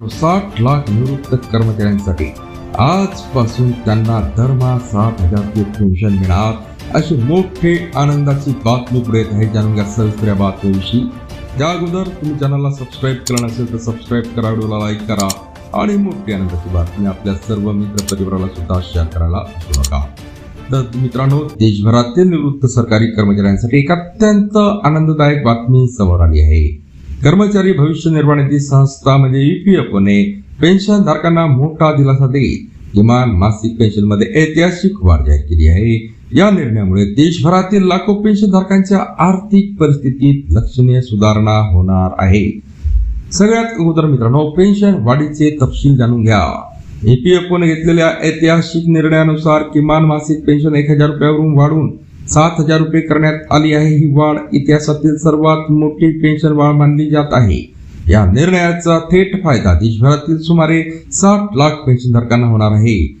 साठ लाख निवृत्त कर्मचाऱ्यांसाठी आजपासून त्यांना दरमहा सात हजार पेन्शन मिळणार अशी मोठी आनंदाची बातमी पुढे येत आहे. जाणून घ्या सविस्तर बातमीविषयी. त्या अगोदर तुम्ही चॅनलला सबस्क्राईब केलं असेल तर सबस्क्राईब करा व्हिडिओला लाईक करा आणि मोठी आनंदाची बातमी आपल्या सर्व मित्र परिवाराला सुद्धा शेअर करायला विसरू नका. तर मित्रांनो देशभरातील निवृत्त सरकारी कर्मचाऱ्यांसाठी एक अत्यंत आनंददायक बातमी समोर आली आहे. कर्मचारी भविष्य निर्वाह निधी संस्था म्हणजे ईपीएफओ ने पेन्शन धारकांना मोठा दिलासा देत किमान मासिक पेन्शनमध्ये ऐतिहासिक वाढ जाहीर केली आहे. या निर्णयामुळे देशभरातील लाखो पेन्शन धारकांच्या आर्थिक परिस्थितीत लक्षणीय सुधारणा होणार आहे. सगळ्यात अगोदर मित्रांनो पेन्शन वाढीचे तपशील जाणून घ्या. ईपीएफओ ने घेतलेल्या ऐतिहासिक निर्णयानुसार किमान मासिक पेन्शन एक हजार रुपयावरून वाढून सात हजार रुपये करण्यात आली आहे. ही वाढ इतिहासातील सर्वात मोठी पेन्शन वाढ मानली जात आहे. या निर्णयाचा थेट फायदा देशभरातील सुमारे साठ लाख पेन्शनधारकांना होणार आहे.